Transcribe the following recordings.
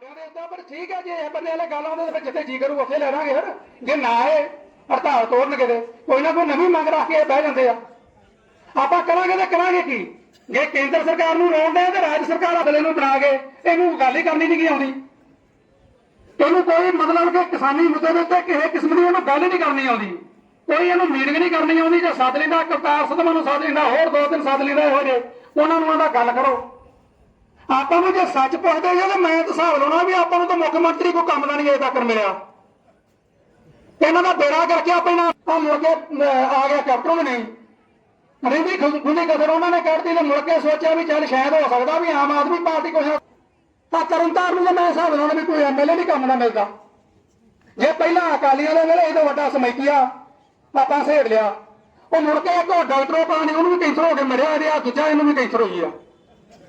ਦੇ ਉੱਤੇ ਪਰ ਠੀਕ ਹੈ ਜੇ, ਇਹ ਬੰਦੇ ਵਾਲੇ ਗੱਲ ਆਉਂਦੇ ਫਿਰ ਜਿੱਥੇ ਜੀ ਕਰੂ, ਉੱਥੇ ਲੈ ਲਾਂਗੇ ਫਿਰ। ਜੇ ਨਾ ਇਹ ਹੜਤਾਲ ਤੋੜਨਗੇ ਤੇ ਕੋਈ ਨਾ ਕੋਈ ਨਵੀਂ ਮੰਗ ਰੱਖ ਕੇ ਬਹਿ ਜਾਂਦੇ ਆ। ਆਪਾਂ ਕਰਾਂਗੇ ਤੇ ਕਰਾਂਗੇ ਕੀ? ਜੇ ਕੇਂਦਰ ਸਰਕਾਰ ਨੂੰ ਰੋਂਦੇ ਤੇ ਰਾਜ ਸਰਕਾਰ ਅਗਲੇ ਨੂੰ ਬਣਾ ਕੇ ਇਹਨੂੰ ਗੱਲ ਹੀ ਕਰਨੀ ਨਹੀਂ ਕੀ ਆਉਂਦੀ। ਇਹਨੂੰ ਕੋਈ ਮਤਲਬ ਕਿ ਕਿਸਾਨੀ ਮੁੱਦੇ ਦੇ ਉੱਤੇ ਕਿਸੇ ਕਿਸਮ ਦੀ ਇਹਨੂੰ ਗੱਲ ਹੀ ਨਹੀਂ ਕਰਨੀ ਆਉਂਦੀ। ਕੋਈ ਇਹਨੂੰ ਮੀਟਿੰਗ ਨਹੀਂ ਕਰਨੀ ਆਉਂਦੀ, ਜੇ ਸੱਦ ਲੈਂਦਾ, ਕਰਤਾਰ ਸਦਮਾ ਨੂੰ ਸੱਦ ਲੈਂਦਾ, ਹੋਰ ਦੋ ਤਿੰਨ ਸੱਦ ਲੈਂਦਾ ਇਹੋ ਜਿਹੇ। ਉਹਨਾਂ ਨੂੰ ਆਂਦਾ ਗੱਲ ਕਰੋ। ਆਪਾਂ ਨੂੰ ਜੇ ਸੱਚ ਪੁੱਛਦੇ ਜੇ ਤਾਂ ਮੈਂ ਤਾਂ ਹਿਸਾਬ ਲਾਉਣਾ ਵੀ ਆਪਾਂ ਨੂੰ ਤਾਂ ਮੁੱਖ ਮੰਤਰੀ ਕੋਈ ਕੰਮ ਦਾ ਨਹੀਂ ਅਜੇ ਤੱਕ ਮਿਲਿਆ। ਇਹਨਾਂ ਦਾ ਬੇੜਾ ਕਰਕੇ ਆਪਾਂ ਇਹਨਾਂ ਆ ਮੁੜ ਕੇ ਆ ਗਿਆ ਕੈਪਟਨ ਨਹੀਂ। ਰਹਿੰਦੀ ਖੁੰਦੀ ਕਦਰ ਉਹਨਾਂ ਨੇ ਕੱਢਦੀ ਤੇ ਮੁੜ ਕੇ ਸੋਚਿਆ ਵੀ ਚੱਲ ਸ਼ਾਇਦ ਹੋ ਸਕਦਾ ਵੀ ਆਮ ਆਦਮੀ ਪਾਰਟੀ ਕੁਛ ਤਾਂ ਤਰਨਤਾਰਨ ਨੂੰ ਤਾਂ ਮੈਂ ਹਿਸਾਬ ਲਾਉਣਾ ਵੀ ਕੋਈ ਐਮਐਲਏ ਨਹੀਂ ਕੰਮ ਦਾ ਮਿਲਦਾ। ਜੇ ਪਹਿਲਾਂ ਅਕਾਲੀਆਂ ਦੇ ਵੇਲੇ ਇਹਦਾ ਵੱਡਾ ਸਮੈਤੀਆ ਆਪਾਂ ਸੇੜ ਲਿਆ। ਉਹ ਮੁੜ ਕੇ ਇੱਕ ਡਾਕਟਰੋਂ ਪਾਣੀ ਉਹਨੂੰ ਵੀ ਕੈਂਸਰ ਹੋ ਕੇ ਮਰਿਆ, ਇਹਦੇ ਆ ਦੂਜਾ ਇਹਨੂੰ ਵੀ ਕੈਂਸਰ ਹੋਈ ਆ।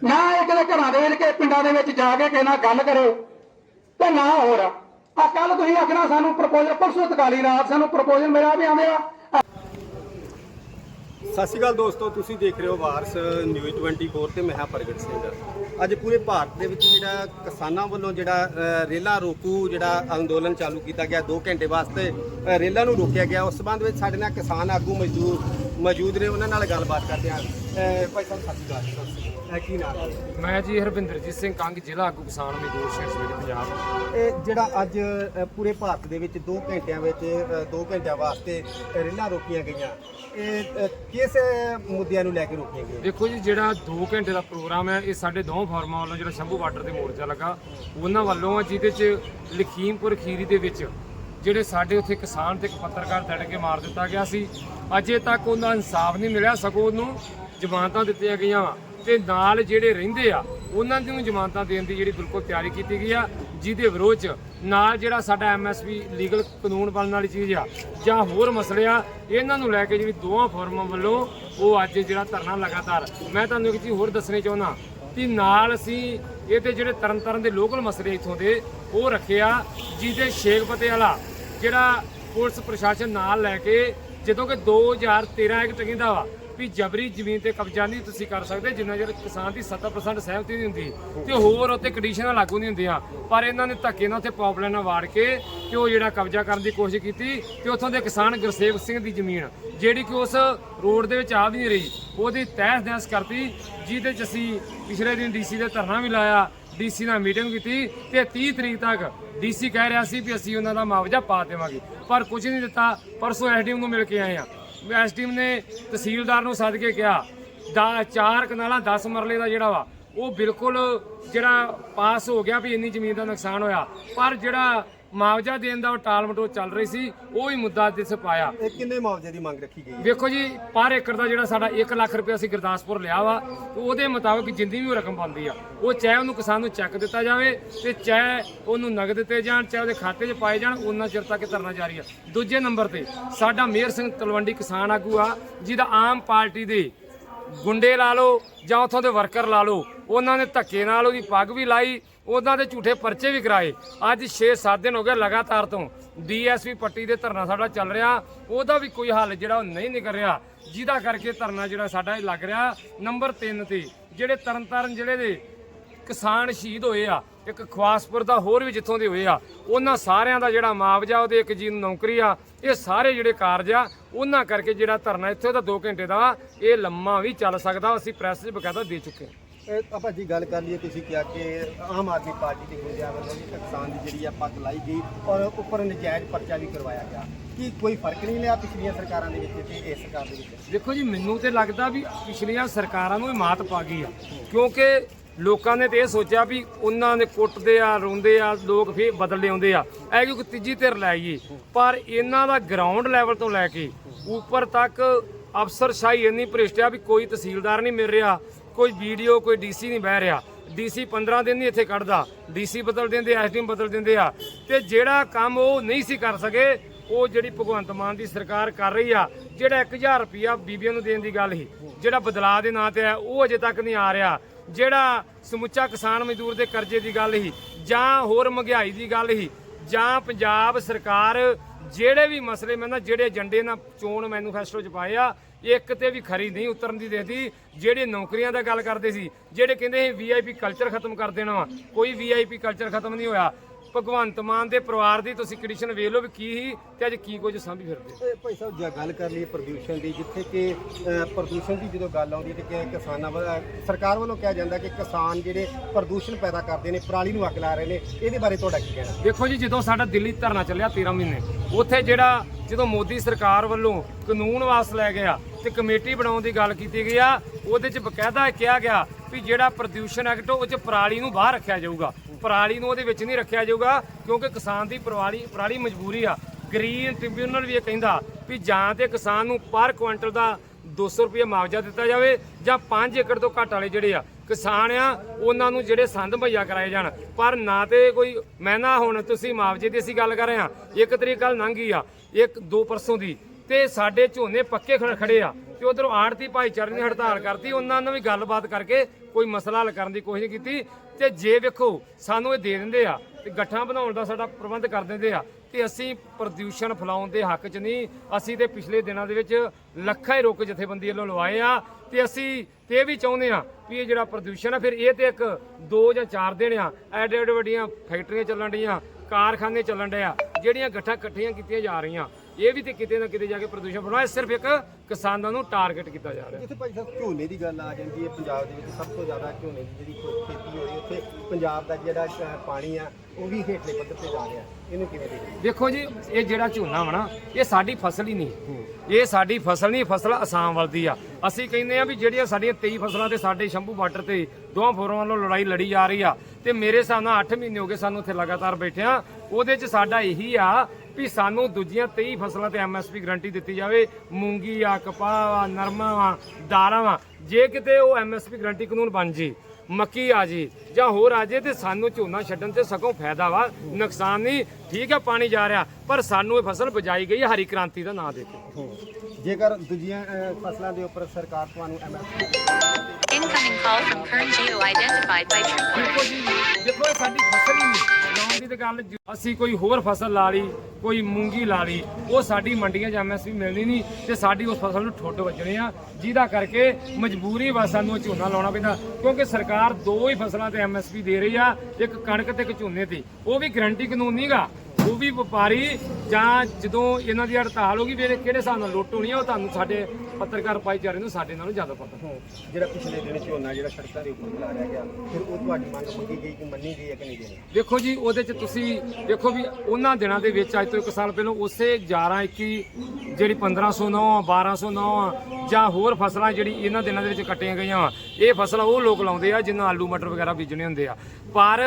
ਨਾ ਇਹ ਕਿਤੇ ਘਰਾਂ ਦੇ ਵਿੱਚ ਪਿੰਡਾਂ ਦੇ ਵਿੱਚ ਜਾ ਕੇ ਕਿਸੇ ਗੱਲ ਕਰੇ ਤੇ ਨਾ ਹੋਰ। ਆ ਕੱਲ ਤੁਸੀਂ ਆਖਣਾ ਸਾਨੂੰ ਪ੍ਰਪੋਜ਼ਲ ਪਰਸੋਂ ਤਕਾਲੀ ਰਾਤ ਸਾਨੂੰ ਪ੍ਰਪੋਜ਼ਲ ਮਿਲਿਆ ਵੀ ਆਉਂਦੇ ਆ। ਸਤਿ ਸ਼੍ਰੀ ਅਕਾਲ ਦੋਸਤੋ ਤੁਸੀਂ ਦੇਖ ਰਹੇ ਹੋ ਵਾਰਸ ਨਿਊਜ਼ 24 ਤੇ ਮੈਂ ਹਾਂ ਪ੍ਰਗਟ ਸਿੰਘ। ਅੱਜ ਪੂਰੇ ਭਾਰਤ ਦੇ ਵਿੱਚ ਜਿਹੜਾ ਕਿਸਾਨਾਂ ਵੱਲੋਂ ਜਿਹੜਾ ਅ, ਰੇਲਾਂ ਰੋਕੂ ਜਿਹੜਾ ਅੰਦੋਲਨ ਚਾਲੂ ਕੀਤਾ ਗਿਆ 2 ਘੰਟੇ ਵਾਸਤੇ ਅ, ਰੇਲਾਂ ਨੂੰ ਰੋਕਿਆ ਗਿਆ ਉਸ ਸੰਬੰਧ ਵਿੱਚ ਸਾਡੇ ਨਾਲ ਕਿਸਾਨ ਆਗੂ ਮਜ਼ਦੂਰ ਮੌਜੂਦ ਨੇ ਉਹਨਾਂ ਨਾਲ ਗੱਲਬਾਤ ਕਰਦੇ ਹਾਂ। ਅ, ਭਾਈ ਸਾਹਿਬ ਸਤਿ ਸ਼੍ਰੀ ਅਕਾਲ। ਅ, ਕੀ ਨਾਮ ਹੈ? ਮੈਂ ਜੀ ਹਰਵਿੰਦਰਜੀਤ ਸਿੰਘ ਕੰਗ ਜ਼ਿਲ੍ਹਾ ਆਗੂ ਕਿਸਾਨ ਮਜ਼ਦੂਰ ਸੰਘ ਪੰਜਾਬ। ਇਹ ਜਿਹੜਾ ਅੱਜ ਅ, ਪੂਰੇ ਭਾਰਤ ਦੇ ਵਿੱਚ 2 ਘੰਟਿਆਂ ਵਿੱਚ 2 ਘੰਟਿਆਂ ਵਾਸਤੇ ਰੇਲਾਂ ਰੋਕੀਆਂ ਗਈਆਂ। ਇਹ ਅ, ਕਿਸ ਮੁੱਦਿਆਂ ਨੂੰ ਲੈ ਕੇ ਰੋਕੀਆਂ ਗਈਆਂ? ਦੇਖੋ ਜੀ ਜਿਹੜਾ 2 ਘੰਟੇ ਦਾ ਪ੍ਰੋਗਰਾਮ ਹੈ ਇਹ ਸਾਡੇ ਦੋ ਫਾਰਮਾਂ ਵੱਲੋਂ ਜਿਹੜਾ ਸ਼ੰਭੂ ਬਾਰਡਰ ਤੇ ਮੋਰਚਾ ਲੱਗਾ ਉਹਨਾਂ ਵੱਲੋਂ ਆ ਜਿਹਦੇ 'ਚ ਲਖੀਮਪੁਰ ਖੀਰੀ ਦੇ ਵਿੱਚ ਜਿਹੜੇ ਸਾਡੇ ਉੱਥੇ ਕਿਸਾਨ ਤੇ ਇੱਕ ਪੱਤਰਕਾਰ ਡਟ ਕੇ ਮਾਰ ਦਿੱਤਾ ਗਿਆ ਸੀ। ਅਜੇ ਤੱਕ ਉਹਨਾਂ ਇਨਸਾਫ ਨਹੀਂ ਮਿਲਿਆ ਸਗੋਂ ਉਹਨੂੰ ਜ਼ਮਾਨਤਾਂ ਦਿੱਤੀਆਂ ਗਈਆਂ। ਵਾ ਤੇ ਨਾਲ ਜਿਹੜੇ ਰਹਿੰਦੇ ਆ, ਉਹਨਾਂ ਨੂੰ ਜ਼ਮਾਨਤਾਂ ਦੇਣ ਦੀ ਜਿਹੜੀ ਬਿਲਕੁਲ ਤਿਆਰੀ ਕੀਤੀ ਗਈ ਆ, ਜਿਹਦੇ ਵਿਰੋਧ 'ਚ ਨਾਲ ਜਿਹੜਾ ਸਾਡਾ ਐਮਐਸਪੀ ਲੀਗਲ ਕਾਨੂੰਨ ਬਣਨ ਵਾਲੀ ਚੀਜ਼ ਆ, ਜਾਂ ਹੋਰ ਮਸਲੇ ਆ, ਇਹਨਾਂ ਨੂੰ ਲੈ ਕੇ ਜਿਹੜੀ ਦੋਵਾਂ ਫੋਰਮਾਂ ਵੱਲੋਂ ਉਹ ਅੱਜ ਜਿਹੜਾ ਧਰਨਾ ਲਗਾਤਾਰ, ਮੈਂ ਤੁਹਾਨੂੰ ਇੱਕ ਚੀਜ਼ ਹੋਰ ਦੱਸਣੀ ਚਾਹੁੰਦਾ ਕਿ ਨਾਲ ਅਸੀਂ ਇਹਦੇ ਜਿਹੜੇ ਤਰਨ ਤਾਰਨ ਦੇ ਲੋਕਲ ਮਸਲੇ ਇਥੋਂ ਦੇ, ਉਹ ਰੱਖਿਆ ਜਿਹਦੇ ਸ਼ੇਖ ਫਤਿਹ ਵਾਲਾ ਜਿਹੜਾ ਪੁਲਿਸ ਪ੍ਰਸ਼ਾਸਨ ਨਾਲ ਲੈ ਕੇ, ਜਦੋਂ ਕਿ 2013 ਇੱਕ ਕਹਿੰਦਾ ਵਾ ਵੀ ਜਬਰੀ ਜ਼ਮੀਨ ਤੇ ਕਬਜ਼ਾ ਨਹੀਂ ਤੁਸੀਂ ਕਰ ਸਕਦੇ, ਜਿੰਨਾ ਚਿਰ ਕਿਸਾਨ ਦੀ 70% ਸਹਿਮਤੀ ਨਹੀਂ ਹੁੰਦੀ ਤੇ ਹੋਰ ਉੱਤੇ ਕੰਡੀਸ਼ਨਾਂ ਲਾਗੂ ਨਹੀਂ ਹੁੰਦੀਆਂ। ਪਰ ਇਹਨਾਂ ਨੇ ਧੱਕੇ ਨਾਲ ਉੱਥੇ ਪਾਪਲਾਈਨ ਵਾੜ ਕੇ ਤੇ ਉਹ ਜਿਹੜਾ ਕਬਜ਼ਾ ਕਰਨ ਦੀ ਕੋਸ਼ਿਸ਼ ਕੀਤੀ ਤੇ ਉੱਥੋਂ ਦੇ ਕਿਸਾਨ ਗੁਰਸੇਵ ਸਿੰਘ ਦੀ ਜ਼ਮੀਨ, ਜਿਹੜੀ ਕਿ ਉਸ ਰੋਡ ਦੇ ਵਿੱਚ ਆ ਵੀ ਨਹੀਂ ਰਹੀ, ਉਹਦੀ ਤਹਿਸ ਦਹਿਸ ਕਰਤੀ, ਜਿਹਦੇ ਚ ਅਸੀਂ ਪਿਛਲੇ ਦਿਨ ਡੀਸੀ ਦੇ ਧਰਨਾ ਵੀ ਲਾਇਆ ਡੀਸੀ ਨਾਲ ਮੀਟਿੰਗ ਕੀਤੀ ਤੇ 30 ਤਰੀਕ ਤੱਕ ਡੀਸੀ ਕਹਿ ਰਿਹਾ ਸੀ ਵੀ ਅਸੀਂ ਉਹਨਾਂ ਦਾ ਮੁਆਵਜ਼ਾ ਪਾ ਦੇਵਾਂਗੇ। ਪਰ ਕੁਝ ਨਹੀਂ ਦਿੱਤਾ, ਪਰਸੋਂ ਐਸਡੀਐਮ ਨੂੰ ਮਿਲ ਕੇ ਆਏ ਆ ਐਸਡੀਐਮ ਨੇ ਤਹਿਸੀਲਦਾਰ ਨੂੰ ਸੱਦ ਕੇ ਕਿਹਾ, ਦਾ ਚਾਰ ਕਨਾਲਾਂ 10 ਮਰਲੇ ਦਾ ਜਿਹੜਾ ਵਾ, ਉਹ ਬਿਲਕੁਲ ਜਿਹੜਾ ਪਾਸ ਹੋ ਗਿਆ ਵੀ ਇੰਨੀ ਜ਼ਮੀਨ ਦਾ ਨੁਕਸਾਨ ਹੋਇਆ, ਪਰ ਜਿਹੜਾ ਮੁਆਵਜ਼ਾ ਦੇਣ ਦਾ ਉਹ ਟਾਲ ਮਟੋਲ ਚੱਲ ਰਹੀ ਸੀ ਉਹ ਹੀ ਮੁੱਦਾ ਜਿਸ ਪਾਇਆ। ਇਹ ਕਿੰਨੇ ਮੁਆਵਜ਼ੇ ਦੀ ਮੰਗ ਰੱਖੀ ਗਈ ਹੈ? ਵੇਖੋ ਜੀ ਪਰ ਏਕੜ ਦਾ ਜਿਹੜਾ ਸਾਡਾ 1 ਲੱਖ ਰੁਪਏ ਅਸੀਂ ਗੁਰਦਾਸਪੁਰ ਲਿਆ ਵਾ ਤੇ ਉਹਦੇ ਮੁਤਾਬਕ ਜਿੰਨੀ ਵੀ ਉਹ ਰਕਮ ਬਣਦੀ ਆ। ਉਹ ਚਾਹੇ ਉਹਨੂੰ ਕਿਸਾਨ ਨੂੰ ਚੈੱਕ ਦਿੱਤਾ ਜਾਵੇ ਤੇ ਚਾਹੇ ਉਹਨੂੰ ਨਗਦ ਦਿੱਤੇ ਜਾਣ ਚਾਹੇ ਉਹਦੇ ਖਾਤੇ 'ਚ ਪਾਏ ਜਾਣ ਉਹਨਾਂ ਚਿਰ ਤੱਕ ਧਰਨਾ ਜਾਰੀ ਆ। ਦੂਜੇ ਨੰਬਰ ਤੇ ਸਾਡਾ ਮੇਰ ਸਿੰਘ ਤਲਵੰਡੀ ਕਿਸਾਨ ਆਗੂ ਆ ਜਿਹਦਾ ਆਮ ਪਾਰਟੀ ਦੇ ਗੁੰਡੇ ਲਾ ਲਓ ਜਾਂ ਉਥੋਂ ਦੇ ਵਰਕਰ ਲਾ ਲਓ, ਉਹਨਾਂ ਨੇ ਧੱਕੇ ਨਾਲ ਉਹਦੀ ਪੱਗ ਵੀ ਲਾਈ, ਉਹਨਾਂ ਦੇ ਝੂਠੇ ਪਰਚੇ ਵੀ ਕਰਾਏ। ਅੱਜ 6-7 ਦਿਨ ਹੋ ਗਏ ਲਗਾਤਾਰ ਤੋਂ ਡੀਐਸਪੀ ਪੱਟੀ ਦੇ ਧਰਨਾ ਸਾਡਾ ਚੱਲ ਰਿਹਾ। ਉਹਦਾ ਵੀ ਕੋਈ ਹੱਲ ਜਿਹੜਾ ਉਹ ਨਹੀਂ ਨਿਕਲ ਰਿਹਾ। ਜਿਹਦਾ ਕਰਕੇ ਧਰਨਾ ਜਿਹੜਾ ਸਾਡਾ ਇਹ ਲੱਗ ਰਿਹਾ। ਨੰਬਰ 3 ਤੇ ਜਿਹੜੇ ਤਰਨਤਾਰਨ ਜ਼ਿਲ੍ਹੇ ਦੇ ਕਿਸਾਨ ਸ਼ਹੀਦ ਹੋਏ ਆ ਇੱਕ ਖਵਾਸਪੁਰ ਦਾ ਹੋਰ ਵੀ ਜਿੱਥੋਂ ਦੇ ਹੋਏ ਆ ਉਹਨਾਂ ਸਾਰਿਆਂ ਦਾ ਜਿਹੜਾ ਮੁਆਵਜ਼ਾ ਉਹਦੇ ਇੱਕ ਜੀ ਨੂੰ ਨੌਕਰੀ ਆ ਇਹ ਸਾਰੇ ਜਿਹੜੇ ਕਾਰਜ ਆ ਉਹਨਾਂ ਕਰਕੇ ਜਿਹੜਾ ਧਰਨਾ ਇੱਥੇ ਦਾ 2 ਘੰਟੇ ਦਾ ਇਹ ਲੰਮਾ ਵੀ ਚੱਲ ਸਕਦਾ ਅਸੀਂ ਪ੍ਰੈਸ 'ਚ ਬਕਾਇਦਾ ਦੇ ਚੁੱਕੇ ਹਾਂ। ਆਪਾਂ ਜੀ ਗੱਲ ਕਰ ਲਈਏ ਤੁਸੀਂ ਕਿਹਾ ਕਿ ਆਮ ਆਦਮੀ ਪਾਰਟੀ ਦੇ ਗੁੰਡਿਆਂ ਵੱਲੋਂ ਵੀ ਕਿਸਾਨ ਦੀ ਜਿਹੜੀ ਆ ਪੱਗ ਲਾਈ ਗਈ ਔਰ ਉੱਪਰ ਨਜਾਇਜ਼ ਪਰਚਾ ਵੀ ਕਰਵਾਇਆ ਗਿਆ। ਕੀ ਕੋਈ ਫ਼ਰਕ ਨਹੀਂ ਲਿਆ ਪਿਛਲੀਆਂ ਸਰਕਾਰਾਂ ਦੇ ਵਿੱਚ ਤੇ ਇਸ ਸਰਕਾਰ ਦੇ ਵਿੱਚ? ਦੇਖੋ ਜੀ ਮੈਨੂੰ ਤੇ ਲੱਗਦਾ ਵੀ ਪਿਛਲੀਆਂ ਸਰਕਾਰਾਂ ਨੂੰ ਇਹ ਮਾਤ ਪਾ ਗਈ ਆ ਕਿਉਂਕਿ ਲੋਕਾਂ ਨੇ ਤੇ ਇਹ ਸੋਚਿਆ ਵੀ ਉਹਨਾਂ ਨੇ ਕੁੱਟਦੇ ਆ, ਰੋਂਦੇ ਆ, ਲੋਕ ਫੇਰ ਬਦਲ ਲਿਆਉਂਦੇ ਆ। ਇਹ ਕਿਉਂਕਿ ਤੀਜੀ ਧਿਰ ਲੈ ਆਈਏ ਪਰ ਇਹਨਾਂ ਦਾ ਗਰਾਊਂਡ ਲੈਵਲ ਤੋਂ ਲੈ ਕੇ ਉੱਪਰ ਤੱਕ ਅਫਸਰਸ਼ਾਹੀ ਇੰਨੀ ਭ੍ਰਿਸ਼ਟ ਆ ਵੀ ਕੋਈ ਤਹਿਸੀਲਦਾਰ ਨਹੀਂ ਮਿਲ ਰਿਹਾ, ਕੋਈ ਵੀਡੀਓ, ਕੋਈ ਡੀਸੀ ਨਹੀਂ ਬਹਿ ਰਿਹਾ। ਡੀਸੀ 15 ਦਿਨ ਨਹੀਂ ਇੱਥੇ ਕੱਢਦਾ। ਡੀਸੀ ਬਦਲ ਦਿੰਦੇ ਐਸਡੀਐਮ ਬਦਲ ਦਿੰਦੇ ਆ। ਤੇ ਜਿਹੜਾ ਕੰਮ ਉਹ ਨਹੀਂ ਸੀ ਕਰ ਸਕੇ, ਉਹ ਜਿਹੜੀ ਭਗਵੰਤ ਮਾਨ ਦੀ ਸਰਕਾਰ ਕਰ ਰਹੀ ਆ, ਜਿਹੜਾ 1000 ਰੁਪਿਆ ਬੀਬੀਆਂ ਨੂੰ ਦੇਣ ਦੀ ਗੱਲ ਸੀ, ਜਿਹੜਾ ਬਦਲਾਅ ਦੇ ਨਾਂ ਤੇ ਆ, ਉਹ ਅਜੇ ਤੱਕ ਨਹੀਂ ਆ ਰਿਹਾ। ਜਿਹੜਾ ਸਮੁੱਚਾ ਕਿਸਾਨ ਮਜ਼ਦੂਰ ਦੇ ਕਰਜ਼ੇ ਦੀ ਗੱਲ ਸੀ, ਜਾਂ ਹੋਰ ਮਹਿੰਗਾਈ ਦੀ ਗੱਲ ਸੀ, ਜਾਂ ਪੰਜਾਬ ਸਰਕਾਰ ਜਿਹੜੇ ਵੀ ਮਸਲੇ, ਮੈਂ ਨਾ ਜਿਹੜੇ ਏਜੰਡੇ ਨਾਲ ਚੋਣ ਮੈਨੀਫੈਸਟੋ ਚ ਪਾਏ ਆ, ਇੱਕ ਤੇ ਵੀ ਖਰੀ ਨਹੀਂ ਉਤਰਨ ਦੀ ਦੇਦੀ, ਜਿਹੜੇ ਨੌਕਰੀਆਂ ਦਾ ਗੱਲ ਕਰਦੇ ਸੀ, ਜਿਹੜੇ ਕਹਿੰਦੇ ਸੀ ਵੀਆਈਪੀ ਕਲਚਰ ਖਤਮ ਕਰ ਦੇਣਾ ਵਾ, ਕੋਈ ਵੀਆਈਪੀ ਕਲਚਰ ਖਤਮ ਨਹੀਂ ਹੋਇਆ ਭਗਵੰਤ ਮਾਨ ਦੇ ਪਰਿਵਾਰ ਦੀ ਤੁਸੀਂ ਕੰਡੀਸ਼ਨ ਵੇਖ ਲਓ ਵੀ ਕੀ ਸੀ ਤੇ ਅੱਜ ਕੀ ਕੁਝ ਸਾਂਭੀ ਫਿਰਦੇ ਇਹ ਭਾਈ ਸਾਹਿਬ ਜੇ ਗੱਲ ਕਰ ਲਈ ਪ੍ਰਦੂਸ਼ਣ ਦੀ ਜਿੱਥੇ ਕਿ ਅ, ਪ੍ਰਦੂਸ਼ਣ ਦੀ ਜਦੋਂ ਗੱਲ ਆਉਂਦੀ ਤੇ ਕਿ ਕਿਸਾਨਾਂ ਵੱਲ ਸਰਕਾਰ ਵੱਲੋਂ ਕਿਹਾ ਜਾਂਦਾ ਕਿ ਕਿਸਾਨ ਜਿਹੜੇ ਪ੍ਰਦੂਸ਼ਣ ਪੈਦਾ ਕਰਦੇ ਨੇ ਪਰਾਲੀ ਨੂੰ ਅੱਗ ਲਾ ਰਹੇ ਨੇ ਇਹਦੇ ਬਾਰੇ ਤੁਹਾਡਾ ਕੀ ਕਹਿਣਾ? ਦੇਖੋ ਜੀ ਜਦੋਂ ਸਾਡਾ ਦਿੱਲੀ ਧਰਨਾ ਚੱਲਿਆ 13 ਮਹੀਨੇ ਉੱਥੇ ਜਿਹੜਾ ਜਦੋਂ ਮੋਦੀ ਸਰਕਾਰ ਵੱਲੋਂ ਕਾਨੂੰਨ ਵਾਸ ਲੈ ਗਿਆ ਤੇ ਕਮੇਟੀ ਬਣਾਉਣ ਦੀ ਗੱਲ ਕੀਤੀ ਗਈ ਆ ਉਹਦੇ ਚ ਬਕਾਇਦਾ ਕਿਹਾ ਗਿਆ ਵੀ ਜਿਹੜਾ ਪ੍ਰਦੂਸ਼ਣ ਐਕਟ ਉਹ ਚ ਪਰਾਲੀ ਨੂੰ ਬਾਹਰ ਰੱਖਿਆ ਜਾਊਗਾ। ਪਰਾਲੀ ਨੂੰ ਉਹਦੇ ਵਿੱਚ ਨਹੀਂ ਰੱਖਿਆ ਜਾਊਗਾ, ਕਿਉਂਕਿ ਕਿਸਾਨ ਦੀ ਪਰਾਲੀ ਪਰਾਲੀ ਮਜਬੂਰੀ ਆ। ਗ੍ਰੀਨ ਟ੍ਰਿਬਿਊਨਲ ਵੀ ਇਹ ਕਹਿੰਦਾ ਵੀ ਜਾਂ ਤੇ ਕਿਸਾਨ ਨੂੰ ਪਰ ਕੁਇੰਟਲ ਦਾ 200 ਰੁਪਏ ਮੁਆਵਜ਼ਾ ਦਿੱਤਾ ਜਾਵੇ ਜਾਂ 5 ਏਕੜ ਤੋਂ ਘੱਟ ਵਾਲੇ ਜਿਹੜੇ ਆ, ਕਿਸਾਨ ਆ, ਉਹਨਾਂ ਨੂੰ ਜਿਹੜੇ ਸੰਦ ਮੁਹੱਈਆ ਕਰਾਏ ਜਾਣ। ਪਰ ਨਾ ਤੇ ਕੋਈ ਮੈਂ ਨਾ ਹੁਣ ਤੁਸੀਂ ਮੁਆਵਜ਼ੇ ਦੀ ਅਸੀਂ ਗੱਲ ਕਰ ਰਹੇ ਆ, ਇੱਕ ਤਰੀਕ ਕੱਲ ਲੰਘੀ ਆ, ਇੱਕ ਦੋ ਪਰਸੋਂ ਦੀ। ਤੇ ਸਾਡੇ ਝੋਨੇ ਪੱਕੇ ਖੜ- ਖੜੇ ਆ ਤੇ ਉਧਰੋਂ ਆੜਤੀ ਭਾਈਚਾਰੇ ਨੇ ਹੜਤਾਲ ਕਰਤੀ, ਉਹਨਾਂ ਨਾਲ ਵੀ ਗੱਲਬਾਤ ਕਰਕੇ ਕੋਈ ਮਸਲਾ ਹੱਲ ਕਰਨ ਦੀ ਕੋਸ਼ਿਸ਼ ਨਹੀਂ ਕੀਤੀ ਤੇ ਜੇ ਵੇਖੋ ਸਾਨੂੰ ਇਹ ਦੇ ਦਿੰਦੇ ਆ ਤੇ ਗੱਠਾਂ ਬਣਾਉਣ ਦਾ ਸਾਡਾ ਪ੍ਰਬੰਧ ਕਰ ਦਿੰਦੇ ਆ ਤੇ ਅਸੀਂ ਪ੍ਰਦੂਸ਼ਣ ਫੈਲਾਉਣ ਦੇ ਹੱਕ 'ਚ ਨਹੀਂ, ਅਸੀਂ ਤੇ ਪਿਛਲੇ ਦਿਨਾਂ ਦੇ ਵਿੱਚ ਲੱਖਾਂ ਹੀ ਰੁੱਖ ਜਥੇਬੰਦੀ ਵੱਲੋਂ ਲਵਾਏ ਆ ਤੇ ਅਸੀਂ ਤੇ ਇਹ ਵੀ ਚਾਹੁੰਦੇ ਆ ਵੀ ਇਹ ਜਿਹੜਾ ਪ੍ਰਦੂਸ਼ਣ ਆ, ਫਿਰ ਇਹ ਤੇ ਇੱਕ ਦੋ ਜਾਂ ਚਾਰ ਦਿਨ ਆ ਐਡੇ ਐਡੇ ਵੱਡੀਆਂ ਫੈਕਟਰੀਆਂ ਚੱਲਣ ਡੀਆਂ ਕਾਰਖਾਨੇ ਚੱਲਣ ਡੇ ਆ, ਜਿਹੜੀਆਂ ਗੱਠਾਂ ਇਕੱਠੀਆਂ ਕੀਤੀਆਂ ਜਾ ਰਹੀਆਂ। ਇਹ ਵੀ ਤੇ ਕਿਤੇ ਨਾ ਕਿਤੇ ਜਾ ਕੇ ਪ੍ਰਦੂਸ਼ਣ ਇਹ ਸਿਰਫ ਇੱਕ ਕਿਸਾਨਾਂ ਨੂੰ ਟਾਰਗੇਟ ਕੀਤਾ ਜਾ ਰਿਹਾ। ਜਿੱਥੇ ਭਾਈ ਸਾਹਿਬ ਝੋਨੇ ਦੀ ਗੱਲ ਆ ਜਾਂਦੀ ਹੈ ਪੰਜਾਬ ਦੇ ਵਿੱਚ ਸਭ ਤੋਂ ਜ਼ਿਆਦਾ ਝੋਨੇ ਦੀ ਜਿਹੜੀ ਖੇਤੀ ਹੋ ਰਹੀ ਉੱਥੇ ਪੰਜਾਬ ਦਾ ਜਿਹੜਾ ਪਾਣੀ ਆ ਉਹ ਵੀ ਹੇਠਲੇ ਪੱਧਰ ਤੇ ਜਾ ਰਿਹਾ। ਇਹਨੂੰ ਕਿਵੇਂ ਦੇਖਦੇ ਦੇਖੋ ਜੀ ਇਹ ਜਿਹੜਾ ਝੋਨਾ ਵਾ ਨਾ ਇਹ ਸਾਡੀ ਫਸਲ ਹੀ ਨਹੀਂ। ਇਹ ਸਾਡੀ ਫਸਲ ਨਹੀਂ ਫਸਲ ਅਸਾਮ ਵੱਲ ਦੀ ਆ। ਅਸੀਂ ਕਹਿੰਦੇ ਆ ਵੀ ਜਿਹੜੀਆਂ ਸਾਡੀਆਂ 23 ਫਸਲਾਂ ਤੇ ਸਾਡੇ ਸ਼ੰਭੂ ਬਾਰਡਰ ਤੇ ਦੋਵਾਂ ਫੋਰਾਂ ਵੱਲੋਂ ਲੜਾਈ ਲੜੀ ਜਾ ਰਹੀ ਆ ਤੇ ਮੇਰੇ ਹਿਸਾਬ ਨਾਲ 8 ਮਹੀਨੇ ਹੋ ਗਏ ਸਾਨੂੰ ਇੱਥੇ ਲਗਾਤਾਰ ਬੈਠਿਆਂ ਉਹਦੇ 'ਚ ਸਾਡਾ ਇਹੀ ਆ ਵੀ ਸਾਨੂੰ ਦੂਜੀਆਂ 23 ਫਸਲਾਂ ਤੇ ਐਮਐਸਪੀ ਗਰੰਟੀ ਦਿੱਤੀ ਜਾਵੇ। ਮੂੰਗੀ ਆ ਕਪਾਹ ਆ ਨਰਮਾ ਆ ਦਾਲਾਂ ਆ। ਜੇ ਕਿਤੇ ਉਹ ਐਮਐਸਪੀ ਗਰੰਟੀ ਕਾਨੂੰਨ ਬਣ ਜੇ ਮੱਕੀ ਆ ਜੇ ਜਾਂ ਹੋਰ ਆ ਜੇ ਤੇ ਸਾਨੂੰ ਝੋਨਾ ਛੱਡਣ ਤੇ ਸਗੋਂ ਫਾਇਦਾ ਵਾ। ਨੁਕਸਾਨ ਨਹੀਂ ਠੀਕ ਹੈ ਪਾਣੀ ਜਾ ਰਿਹਾ ਪਰ ਸਾਨੂੰ ਇਹ ਫਸਲ ਬਜਾਈ ਗਈ ਹੈ ਹਰੀ ਕ੍ਰਾਂਤੀ ਦਾ ਨਾਂ ਦੇ ਕੇ। ਜੇਕਰ ਦੂਜੀਆਂ ਫਸਲਾਂ ਦੇ ਉੱਪਰ ਸਰਕਾਰ ਤੁਹਾਨੂੰ MSP Incoming call from Kern Geo identified by TrueCore. ਦੇਖੋ ਜੀ ਦੇਖੋ ਸਾਡੀ ਫਸਲ ਹੀ ਨਹੀਂ। ਦੀ ਤਾਂ ਗੱਲ ਅਸੀਂ ਕੋਈ ਹੋਰ ਫਸਲ ਲਾ ਲਈ, ਕੋਈ ਮੂੰਗੀ ਲਾ ਲਈ, ਉਹ ਸਾਡੀ ਮੰਡੀਆਂ 'ਚ ਐਮਐਸਪੀ ਮਿਲਣੀ ਨਹੀਂ ਤੇ ਸਾਡੀ ਉਸ ਫਸਲ ਨੂੰ ਠੁੱਡ ਵੱਜਣੇ ਆ, ਜਿਹਦਾ ਕਰਕੇ ਮਜਬੂਰੀ ਵਾ ਸਾਨੂੰ ਝੋਨਾ ਲਾਉਣਾ ਪੈਂਦਾ, ਕਿਉਂਕਿ ਸਰਕਾਰ ਦੋ ਹੀ ਫਸਲਾਂ ਤੇ ਐਮਐਸਪੀ ਦੇ ਰਹੀ ਆ, ਇੱਕ ਕਣਕ ਤੇ ਇੱਕ ਝੋਨੇ ਤੇ, ਉਹ ਵੀ ਗਰੰਟੀ ਕਾਨੂੰਨ ਨਹੀਂਗਾ ਉਹ ਵੀ ਵਪਾਰੀ ਜਾਂ ਜਦੋਂ ਇਹਨਾਂ ਦੀ ਹੜਤਾਲ ਹੋਗੀ ਫਿਰ ਕਿਹੜੇ ਹਿਸਾਬ ਨਾਲ ਲੁੱਟ ਹੋਣੀ ਆ? ਉਹ ਤੁਹਾਨੂੰ ਸਾਡੇ ਪੱਤਰਕਾਰ ਭਾਈਚਾਰੇ ਨੂੰ ਸਾਡੇ ਨਾਲੋਂ ਜ਼ਿਆਦਾ ਪਤਾ। ਜਿਹੜਾ ਪਿਛਲੇ ਦਿਨ ਝੋਨਾ ਜਿਹੜਾ ਸੜਕਾਂ ਦੇ ਉੱਪਰ ਖਿਲਾਰਿਆ ਗਿਆ ਫਿਰ ਉਹ ਤੁਹਾਡੀ ਮੰਗ ਮੰਗੀ ਗਈ ਕਿ ਮੰਨੀ ਗਈ ਹੈ ਕਿ ਨਹੀਂ ਗਈ? ਦੇਖੋ ਜੀ ਉਹਦੇ ਚ ਤੁਸੀਂ ਦੇਖੋ ਵੀ ਉਹਨਾਂ ਦਿਨਾਂ ਦੇ ਵਿੱਚ ਅੱਜ ਤੋਂ ਇੱਕ ਸਾਲ ਪਹਿਲਾਂ ਉਸੇ 11 21 ਜਿਹੜੀ 1509 1209 ਜਾਂ ਹੋਰ ਫਸਲਾਂ ਜਿਹੜੀ ਇਹਨਾਂ ਦਿਨਾਂ ਦੇ ਵਿੱਚ ਕੱਟੀਆਂ ਗਈਆਂ ਵਾ ਇਹ ਫਸਲਾਂ ਉਹ ਲੋਕ ਲਾਉਂਦੇ ਆ ਜਿਨ੍ਹਾਂ ਆਲੂ ਮਟਰ ਵਗੈਰਾ ਬੀਜਣੇ ਹੁੰਦੇ ਆ। ਪਰ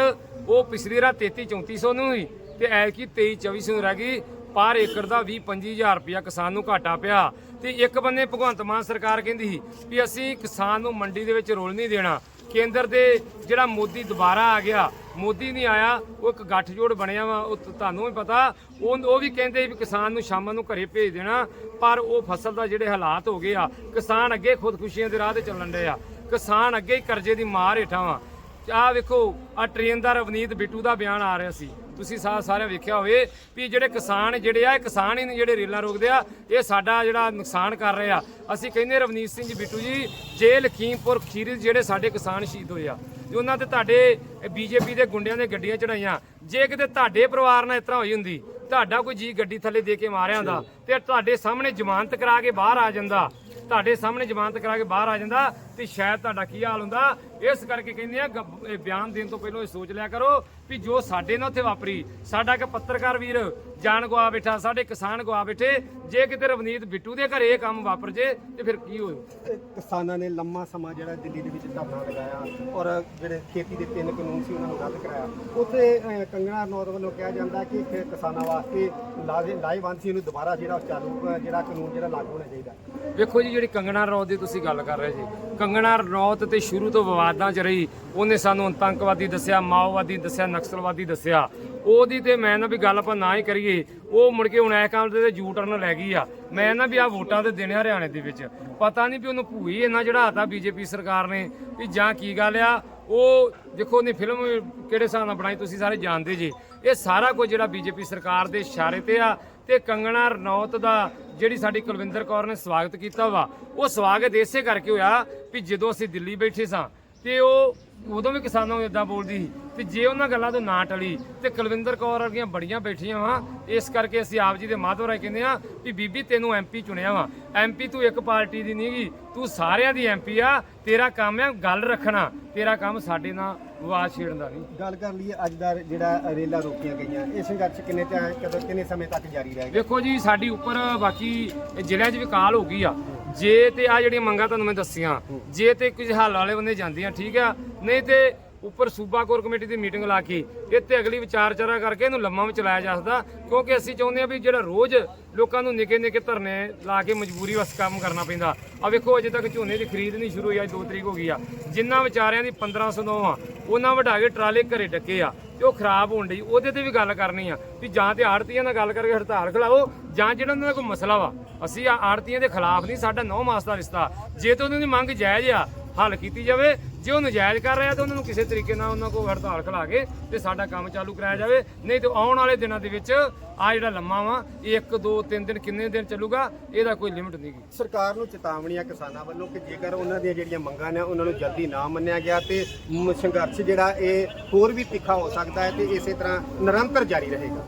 ਉਹ ਪਿਛਲੀ ਰਾ 33 3400 ਨੂੰ ਹੀ ਤੇ ਐਤਕੀ 23 2400 ਸਿੰਘ ਰਹਿ ਗਈ ਪਰ ਏਕੜ ਦਾ 20 25000 ਰੁਪਇਆ ਕਿਸਾਨ ਨੂੰ ਘਾਟਾ ਪਿਆ। ਤੇ ਇੱਕ ਬੰਨੇ ਭਗਵੰਤ ਮਾਨ ਸਰਕਾਰ ਕਹਿੰਦੀ ਸੀ ਵੀ ਅਸੀਂ ਕਿਸਾਨ ਨੂੰ ਮੰਡੀ ਦੇ ਵਿੱਚ ਰੋਲ ਨਹੀਂ ਦੇਣਾ। ਕੇਂਦਰ ਦੇ ਜਿਹੜਾ ਮੋਦੀ ਦੁਬਾਰਾ ਆ ਗਿਆ, ਮੋਦੀ ਨਹੀਂ ਆਇਆ, ਉਹ ਇੱਕ ਗੱਠਜੋੜ ਬਣਿਆ ਵਾ, ਉਹ ਤੁਹਾਨੂੰ ਵੀ ਪਤਾ, ਉਹ ਉਹ ਵੀ ਕਹਿੰਦੇ ਵੀ ਕਿਸਾਨ ਨੂੰ ਸ਼ਾਮਾਂ ਨੂੰ ਘਰੇ ਭੇਜ ਦੇਣਾ, ਪਰ ਉਹ ਫਸਲ ਦਾ ਜਿਹੜੇ ਹਾਲਾਤ ਹੋ ਗਏ ਆ, ਕਿਸਾਨ ਅੱਗੇ ਖੁਦਕੁਸ਼ੀਆਂ ਦੇ ਰਾਹ ਤੇ ਚੱਲਣ ਡਏ ਆ। ਕਿਸਾਨ ਅੱਗੇ ਹੀ ਕਰਜ਼ੇ ਦੀ ਮਾਰ ਹੇਠਾਂ ਵਾ। ਆਹ ਵੇਖੋ, ਆ ਟ੍ਰੇਨ ਦਾ ਰਵਨੀਤ ਬਿੱਟੂ ਦਾ ਬਿਆਨ ਆ ਰਿਹਾ ਸੀ। ਤੁਸੀਂ ਸਾ, ਸਾਰਿਆਂ ਵੇਖਿਆ ਹੋਵੇ ਵੀ ਜਿਹੜੇ ਕਿਸਾਨ ਜਿਹੜੇ ਆ, ਇਹ ਕਿਸਾਨ ਹੀ ਨੇ ਜਿਹੜੇ ਰੇਲਾਂ ਰੋਕਦੇ ਆ, ਇਹ ਸਾਡਾ ਜਿਹੜਾ ਨੁਕਸਾਨ ਕਰ ਰਹੇ ਆ। ਅਸੀਂ ਕਹਿੰਦੇ ਰਵਨੀਤ ਸਿੰਘ ਜੀ, ਬਿੱਟੂ ਜੀ, ਜੇ ਲਖੀਮਪੁਰ ਖੀਰੀ ਜਿਹੜੇ ਸਾਡੇ ਕਿਸਾਨ ਸ਼ਹੀਦ ਹੋਏ ਆ ਤੇ ਉਹਨਾਂ ਤੇ ਤੁਹਾਡੇ ਬੀਜੇਪੀ ਦੇ ਗੁੰਡਿਆਂ ਦੇ ਗੱਡੀਆਂ ਚੜਾਈਆਂ, ਜੇ ਕਿਤੇ ਤੁਹਾਡੇ ਪਰਿਵਾਰ ਨਾਲ ਇਸ ਤਰ੍ਹਾਂ ਹੋਈ ਹੁੰਦੀ, ਤੁਹਾਡਾ ਕੋਈ ਜੀ ਗੱਡੀ ਥੱਲੇ ਦੇ ਕੇ ਮਾਰਿਆ ਹੁੰਦਾ ਤੇ ਤੁਹਾਡੇ ਸਾਹਮਣੇ ਜ਼ਮਾਨਤ ਕਰਾ ਕੇ ਬਾਹਰ ਆ ਜਾਂਦਾ, ਤੁਹਾਡੇ ਸਾਹਮਣੇ ਜ਼ਮਾਨਤ ਕਰਾ ਕੇ ਬਾਹਰ ਆ ਜਾਂਦਾ ਤੇ ਸ਼ਾਇਦ ਤੁਹਾਡਾ ਕੀ ਹਾਲ ਹੁੰਦਾ ਇਸ ਕਰਕੇ ਕਹਿੰਦੇ ਆ ਗ- ਇਹ ਬਿਆਨ ਦੇਣ ਤੋਂ ਪਹਿਲਾਂ ਇਹ ਸੋਚ ਲਿਆ ਕਰੋ ਵੀ ਜੋ ਸਾਡੇ ਨਾਲ ਉੱਥੇ ਵਾਪਰੀ ਸਾਡਾ ਇੱਕ ਪੱਤਰਕਾਰ ਵੀਰ ਜਾਨ ਗਵਾ ਬੈਠਾ ਸਾਡੇ ਕਿਸਾਨ ਗਵਾ ਬੈਠੇ ਜੇ ਕਿਤੇ ਰਵਨੀਤ ਬਿੱਟੂ ਦੇ ਘਰੇ ਇਹ ਕੰਮ ਵਾਪਰ ਜੇ ਤੇ ਫਿਰ ਕੀ ਹੋਊ ਤੇ ਕਿਸਾਨਾਂ ਨੇ ਲੰਮਾ ਸਮਾਂ ਜਿਹੜਾ ਦਿੱਲੀ ਦੇ ਵਿੱਚ ਧਰਨਾ ਲਗਾਇਆ ਔਰ ਜਿਹੜੇ ਖੇਤੀ ਦੇ ਤਿੰਨ ਕਾਨੂੰਨ ਸੀ ਉਹਨਾਂ ਨੂੰ ਰੱਦ ਕਰਾਇਆ। ਉੱਥੇ ਅਹ, ਕੰਗਣਾ ਰਣੌਤ ਵੱਲੋਂ ਕਿਹਾ ਜਾਂਦਾ ਕਿ ਫਿਰ ਕਿਸਾਨਾਂ ਵਾਸਤੇ ਲਾਜ਼ੇ ਲਾਹੇਵੰਦ ਸੀ ਇਹਨੂੰ ਦੁਬਾਰਾ ਜਿਹੜਾ ਉਹ ਚਾਲੂ ਅਹ, ਜਿਹੜਾ ਕਾਨੂੰਨ ਜਿਹੜਾ ਲਾਗੂ ਹੋਣਾ ਚਾਹੀਦਾ। ਵੇਖੋ ਜੀ ਜਿਹੜੀ ਕੰਗਣਾ ਰਣੌਤ ਦੀ ਤੁਸੀਂ ਗੱਲ ਕਰ ਰਹੇ ਜੀ ਕੰਗਣਾ ਰਣੌਤ ਤੇ ਸ਼ੁਰੂ ਤੋਂ ਵਿਵਾਦਾਂ 'ਚ ਰਹੀ। ਉਹਨੇ ਸਾਨੂੰ ਆਤੰਕਵਾਦੀ ਦੱਸਿਆ, ਮਾਓਵਾਦੀ ਦੱਸਿਆ, ਨਕਸਲਵਾਦੀ ਦੱਸਿਆ। ਉਹਦੀ ਤੇ ਮੈਂ ਨਾ ਵੀ ਗੱਲ ਆਪਾਂ ਨਾ ਹੀ ਕਰੀਏ। ਉਹ ਮੁੜ ਕੇ ਹੁਣ ਐ ਕੰਮ ਤੇ ਯੂ ਟਰਨ ਲੈ ਗਈ ਆ। ਮੈਂ ਨਾ ਵੀ ਆ ਵੋਟਾਂ ਦੇ ਦੇਣੇ ਹਰਿਆਣੇ ਦੇ ਵਿੱਚ। ਪਤਾ ਨਹੀਂ ਵੀ ਉਹਨੂੰ ਭੂਈ ਇੰਨਾ ਚੜਾਤਾ ਬੀਜੇਪੀ ਸਰਕਾਰ ਨੇ ਵੀ ਜਾਂ ਕੀ ਗੱਲ ਆ। ਉਹ ਦੇਖੋ ਉਹਨੇ ਫਿਲਮ ਕਿਹੜੇ ਹਿਸਾਬ ਨਾਲ ਬਣਾਈ ਤੁਸੀਂ ਸਾਰੇ ਜਾਣਦੇ ਜੀ। ਇਹ ਸਾਰਾ ਕੁਝ ਜਿਹੜਾ ਬੀਜੇਪੀ ਸਰਕਾਰ ਦੇ ਇਸ਼ਾਰੇ ਤੇ ਆ ਤੇ ਕੰਗਣਾ ਰਣੌਤ ਦਾ ਜਿਹੜੀ ਸਾਡੀ ਕੁਲਵਿੰਦਰ ਕੌਰ ਨੇ ਸਵਾਗਤ ਕੀਤਾ ਵਾ, ਉਹ ਸਵਾਗਤ ਇਸੇ ਕਰਕੇ ਹੋਇਆ ਵੀ ਜਦੋਂ ਅਸੀਂ ਦਿੱਲੀ ਬੈਠੇ ਸਾਂ ਤੇ ਉਹ ਉਦੋਂ ਵੀ ਕਿਸਾਨਾਂ ਨੂੰ ਇਦਾਂ ਬੋਲਦੀ ਸੀ ਤੇ ਜੇ ਉਹਨਾਂ ਗੱਲਾਂ ਤੋਂ ਨਾ ਟਲੀ ਤੇ ਕੁਲਵਿੰਦਰ ਕੌਰ ਵਰਗੀਆਂ ਬੜੀਆਂ ਬੈਠੀਆਂ ਵਾ ਇਸ ਕਰਕੇ ਅਸੀਂ ਆਪ ਜੀ ਦੇ ਮਾਧਵ ਰਾਏ ਕਹਿੰਦੇ ਆ ਵੀ ਬੀਬੀ ਤੈਨੂੰ ਐਮਪੀ ਚੁਣਿਆ ਵਾ। ਐਮਪੀ ਤੂੰ ਇੱਕ ਪਾਰਟੀ ਦੀ ਨਹੀਂਗੀ ਤੂੰ ਸਾਰਿਆਂ ਦੀ ਐਮਪੀ ਆ ਤੇਰਾ ਕੰਮ ਆ ਗੱਲ ਰੱਖਣਾ ਤੇਰਾ ਕੰਮ ਸਾਡੇ ਨਾਲ ਵਿਵਾਦ ਛੇੜਨ ਦਾ ਨਹੀਂ ਗੱਲ ਕਰ ਲਈਏ ਅੱਜ ਦਾ ਜਿਹੜਾ ਰੇਲਾਂ ਰੋਕੀਆਂ ਗਈਆਂ ਇਹ ਸੰਘਰਸ਼ ਕਿੰਨੇ ਤੇ ਕਦੋਂ ਕਿੰਨੇ ਸਮੇਂ ਤੱਕ ਜਾਰੀ ਰਹੇਗਾ ਵੇਖੋ ਜੀ ਸਾਡੀ ਉੱਪਰ ਬਾਕੀ ਜ਼ਿਲ੍ਹਿਆਂ 'ਚ ਵੀ ਕਾਲ ਹੋ ਗਈ ਆ। ਜੇ ਤੇ ਆ ਜਿਹੜੀਆਂ ਮੰਗਾਂ ਤੁਹਾਨੂੰ ਮੈਂ ਦੱਸੀਆਂ ਜੇ ਤੇ ਕੁਝ ਹੱਲ ਵਾਲੇ ਬੰਦੇ ਜਾਂਦੀਆਂ ਠੀਕ ਆ? ਨਹੀਂ ਤੇ ਉੱਪਰ ਸੂਬਾ ਕੋਰ ਕਮੇਟੀ ਦੀ ਮੀਟਿੰਗ ਲਾ ਕੇ ਇੱਥੇ ਅਗਲੀ ਵਿਚਾਰਚਾਰਾ ਕਰਕੇ ਇਹਨੂੰ ਲੰਮਾ ਵੀ ਚਲਾਇਆ ਜਾ ਸਕਦਾ ਕਿਉਂਕਿ ਅਸੀਂ ਚਾਹੁੰਦੇ ਆ ਵੀ ਜਿਹੜਾ ਰੋਜ਼ ਲੋਕਾਂ ਨੂੰ ਨਿੱਕੇ ਨਿੱਕੇ ਧਰਨੇ ਲਾ ਕੇ ਮਜਬੂਰੀ ਵਸ ਕੰਮ ਕਰਨਾ ਪੈਂਦਾ। ਆ ਵੇਖੋ ਅਜੇ ਤੱਕ ਝੋਨੇ ਦੀ ਖਰੀਦ ਨਹੀਂ ਸ਼ੁਰੂ ਹੋਈ ਅੱਜ 2 ਤਰੀਕ ਹੋ ਗਈ ਆ। ਜਿੰਨਾ ਵਿਚਾਰਿਆਂ ਦੀ 1509 ਆ ਉਹਨਾਂ ਵਢਾ ਕੇ ਟਰਾਲੇ ਘਰੇ ਡੱਕੇ ਆ। ਤੇ ਉਹ ਖਰਾਬ ਹੋਣ ਡਈ, ਉਹਦੇ ਤੇ ਵੀ ਗੱਲ ਕਰਨੀ ਆ ਵੀ ਜਾਂ ਤੇ ਆੜਤੀਆਂ ਨਾਲ ਗੱਲ ਕਰਕੇ ਹੜਤਾਲ ਖਿਲਾਓ, ਜਾਂ ਜਿਹੜਾ ਉਹਨਾਂ ਦਾ ਕੋਈ ਮਸਲਾ ਵਾ, ਅਸੀਂ ਆੜਤੀਆਂ ਦੇ ਖਿਲਾਫ ਨਹੀਂ, ਸਾਡਾ ਨੌ ਮਾਸ ਦਾ ਰਿਸ਼ਤਾ। ਜੇ ਤੇ ਉਹਨਾਂ ਦੀ ਮੰਗ ਜਾਇਜ਼ ਆ, ਹੱਲ ਕੀਤੀ ਜਾਵੇ ਜੇ ਉਹ ਨਜਾਇਜ਼ ਕਰ ਰਿਹਾ ਤਾਂ ਉਹਨਾਂ ਨੂੰ ਕਿਸੇ ਤਰੀਕੇ ਨਾਲ ਉਹਨਾਂ ਕੋਲ ਹੜਤਾਲ ਖਿਲਾ ਕੇ ਤੇ ਸਾਡਾ ਕੰਮ ਚਾਲੂ ਕਰਾਇਆ ਜਾਵੇ। ਨਹੀਂ ਤੇ ਆਉਣ ਵਾਲੇ ਦਿਨਾਂ ਦੇ ਵਿੱਚ ਆ ਜਿਹੜਾ ਲੰਮਾ ਵਾ 1 2 3 ਦਿਨ ਕਿੰਨੇ ਦਿਨ ਚੱਲੂਗਾ, ਇਹਦਾ ਕੋਈ ਲਿਮਿਟ ਨਹੀਂ ਗੀ। ਸਰਕਾਰ ਨੂੰ ਚੇਤਾਵਨੀ ਆ ਕਿਸਾਨਾਂ ਵੱਲੋਂ ਕਿ ਜੇਕਰ ਉਹਨਾਂ ਦੀਆਂ ਜਿਹੜੀਆਂ ਮੰਗਾਂ ਨੇ, ਉਹਨਾਂ ਨੂੰ ਜਲਦੀ ਨਾ ਮੰਨਿਆ ਗਿਆ ਤੇ ਸੰਘਰਸ਼ ਜਿਹੜਾ ਇਹ ਹੋਰ ਵੀ ਤਿੱਖਾ ਹੋ ਸਕਦਾ ਹੈ ਤੇ ਇਸੇ ਤਰ੍ਹਾਂ ਨਿਰੰਤਰ ਜਾਰੀ ਰਹੇਗਾ।